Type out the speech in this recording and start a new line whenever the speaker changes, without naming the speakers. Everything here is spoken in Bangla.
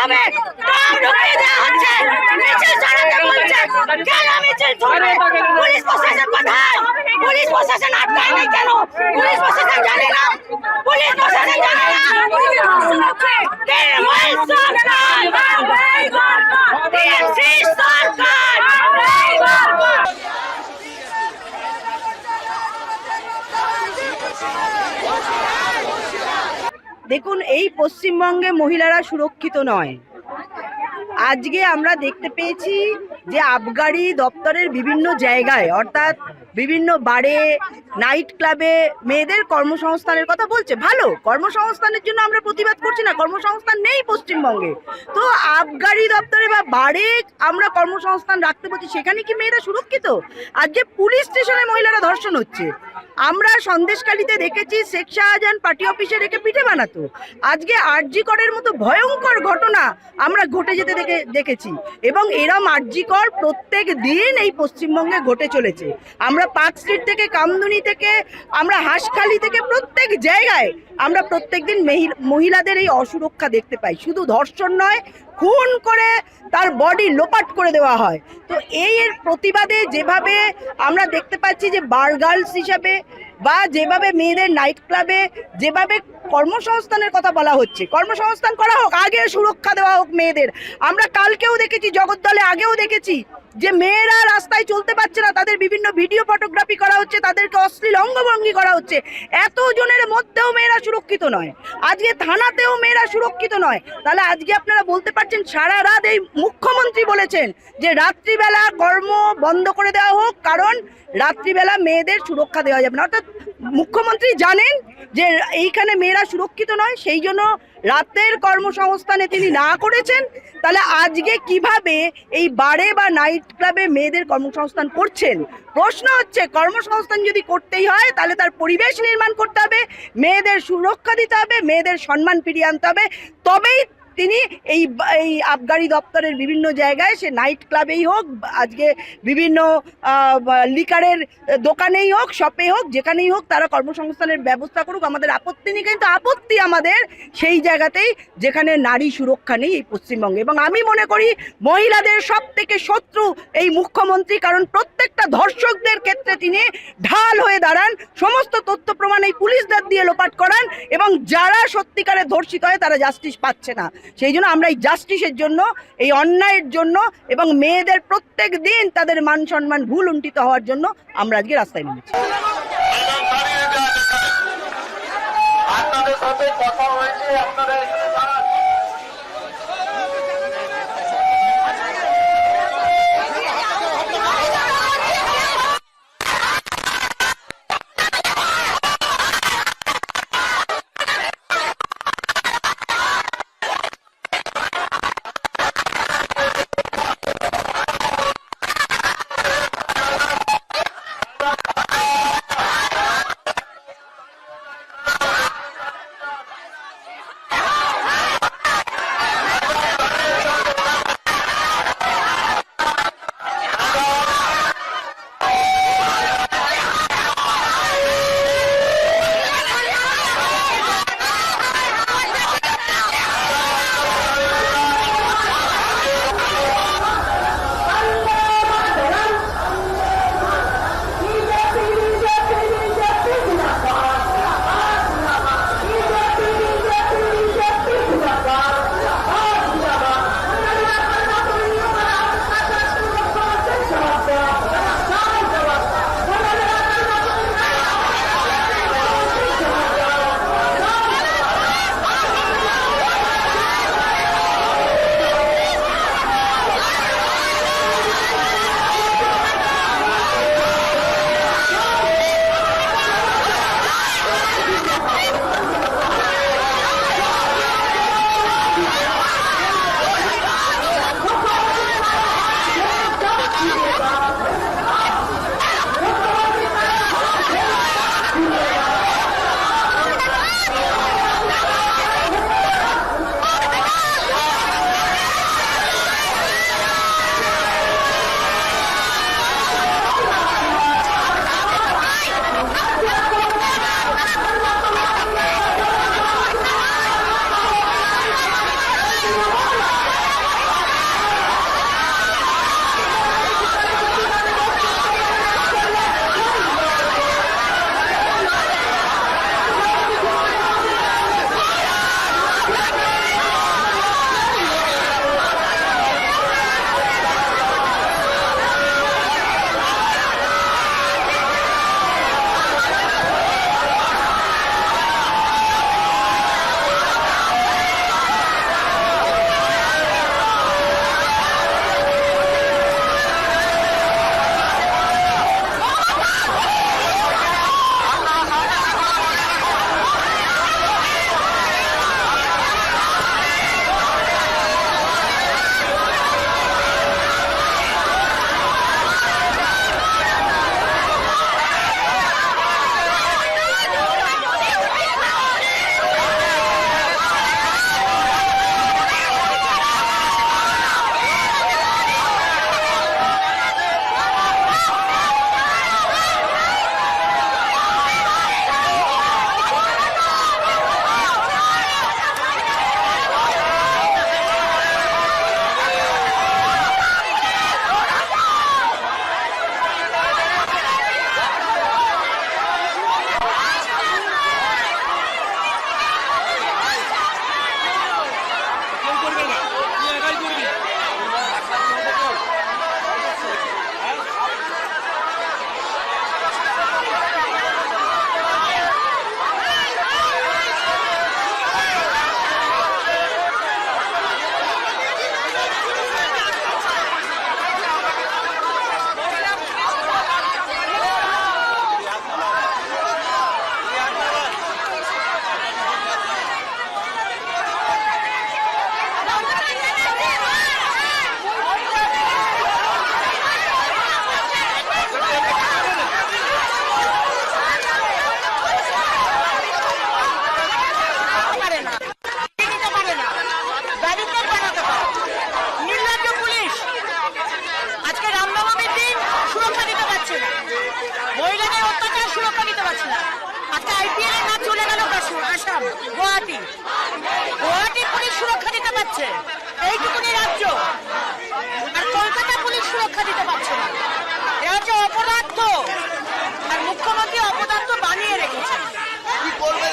হবে। ট্রাম ঢুকিয়ে দেওয়া হচ্ছে। মিছিল সরাতে বলছে কেন মিছিল সরবে পুলিশ প্রশাসন কোথায়? পুলিশ প্রশাসন আটকায় নাই কেন? পুলিশ প্রশাসন জানে না। পুলিশ প্রশাসন জানে না। সরকার সরকার
দেখুন, এই পশ্চিমবঙ্গে মহিলারা সুরক্ষিত নয়। আজকে আমরা দেখতে পেয়েছি যে আবগারি দপ্তরের বিভিন্ন জায়গায়, অর্থাৎ বিভিন্ন বারে নাইট ক্লাবে মেয়েদের কর্মসংস্থানের কথা বলছে। ভালো, কর্মসংস্থানের জন্য আমরা প্রতিবাদ করছি না, কর্মসংস্থান নেই পশ্চিমবঙ্গে। তো আবগারি দপ্তরে বা বারে আমরা কর্মসংস্থান রাখতে বলছি, সেখানে কি মেয়েরা সুরক্ষিত? আজকে পুলিশ স্টেশনে মহিলারা ধর্ষণ হচ্ছে, আমরা সন্দেশকালীতে দেখেছি, শেখ শাহজাহান পার্টি অফিসে রেখে পিঠে বানাতো। আজকে আরজি করের মতো ভয়ঙ্কর ঘটনা আমরা ঘটে যেতে দেখে, দেখেছি। এবং এরম আরজি কর প্রত্যেক দিন এই পশ্চিমবঙ্গে ঘটে চলেছে। আমরা পার্ক স্ট্রিট থেকে, কামদুনি থেকে, আমরা হাঁসখালি থেকে প্রত্যেক জায়গায় আমরা প্রত্যেক দিন মহিলাদের এই অসুরক্ষা দেখতে পাই। শুধু ধর্ষণ নয়, খুন করে তার বডি লোপাট করে দেওয়া হয়। তো এই এর প্রতিবাদে যেভাবে আমরা দেখতে পাচ্ছি যে বার গার্লস হিসাবে বা যেভাবে মেয়েদের নাইট ক্লাবে যেভাবে কর্মসংস্থানের কথা বলা হচ্ছে, কর্মসংস্থান করা হোক, আগে সুরক্ষা দেওয়া হোক মেয়েদের। আমরা কালকেও দেখেছি, জগদ্দলে আগেও দেখেছি যে মেয়েরা রাস্তায় চলতে পারছে না, তাদের বিভিন্ন ভিডিও ফটোগ্রাফি করা হচ্ছে, তাদেরকে অশ্লীল অঙ্গভঙ্গি করা হচ্ছে। এত জনের মধ্যেও মেয়েরা সুরক্ষিত নয়। আজকে থানাতেও মেয়েরা সুরক্ষিত নয়। তাহলে আজকে আপনারা বলতে পারছেন, সারা রাত এই মুখ্যমন্ত্রী বলেছেন যে রাত্রিবেলা কর্ম বন্ধ করে দেওয়া হোক, কারণ রাত্রিবেলা মেয়েদের সুরক্ষা দেওয়া যাবে না। অর্থাৎ মুখ্যমন্ত্রী জানেন যে এইখানে মেয়েরা সুরক্ষিত নয়, সেই জন্য রাতের কর্মসংস্থানে তিনি না করেছেন। তাহলে আজকে কীভাবে এই বারে বা নাইট ক্লাবে মেয়েদের কর্মসংস্থান করছেন? প্রশ্ন হচ্ছে, কর্মসংস্থান যদি করতেই হয়, তাহলে তার পরিবেশ নির্মাণ করতে হবে, মেয়েদের সুরক্ষা দিতে হবে, মেয়েদের সম্মান ফিরিয়ে আনতে হবে। তবেই তিনি এই এই আবগারি দপ্তরের বিভিন্ন জায়গায়, সে নাইট ক্লাবেই হোক, আজকে বিভিন্ন লিকারের দোকানেই হোক, শপে হোক, যেখানেই হোক, তারা কর্মসংস্থানের ব্যবস্থা করুক। আমাদের আপত্তি নেই, কিন্তু আপত্তি আমাদের সেই জায়গাতেই যেখানে নারী সুরক্ষা নেই এই পশ্চিমবঙ্গে। এবং আমি মনে করি মহিলাদের সব থেকে শত্রু এই মুখ্যমন্ত্রী, কারণ প্রত্যেকটা ধর্ষকদের ক্ষেত্রে তিনি ঢাল হয়ে দাঁড়ান, সমস্ত তথ্য প্রমাণ এই পুলিশদের দিয়ে লোপাট করান, এবং যারা সত্যিকারে ধর্ষিত হয়, তারা জাস্টিস পাচ্ছে না। সেই জন্য আমরা এই জাস্টিসের জন্য, এই অন্যায়ের জন্য এবং মেয়েদের প্রত্যেক দিন তাদের মান সম্মান ভুল উন্টিত হওয়ার জন্য আমরা আজকে রাস্তায় নেমেছি।
আপনাদের সাথে কথা হয়েছে আপনারা মহিলাদের অত্যাচার সুরক্ষা দিতে পারছে না। আজকে আইপিএল এর নাম চলে গেল আসাম,
গুয়াহাটি। গুয়াহাটি পুলিশ সুরক্ষা দিতে পারছে। এইটুকুনি রাজ্য। আর কলকাতা পুলিশ সুরক্ষা দিতে পারছে না। এরা হচ্ছে অপরাধ আর মুখ্যমন্ত্রী অপদার্থ বানিয়ে রেখেছে।
কি করবেন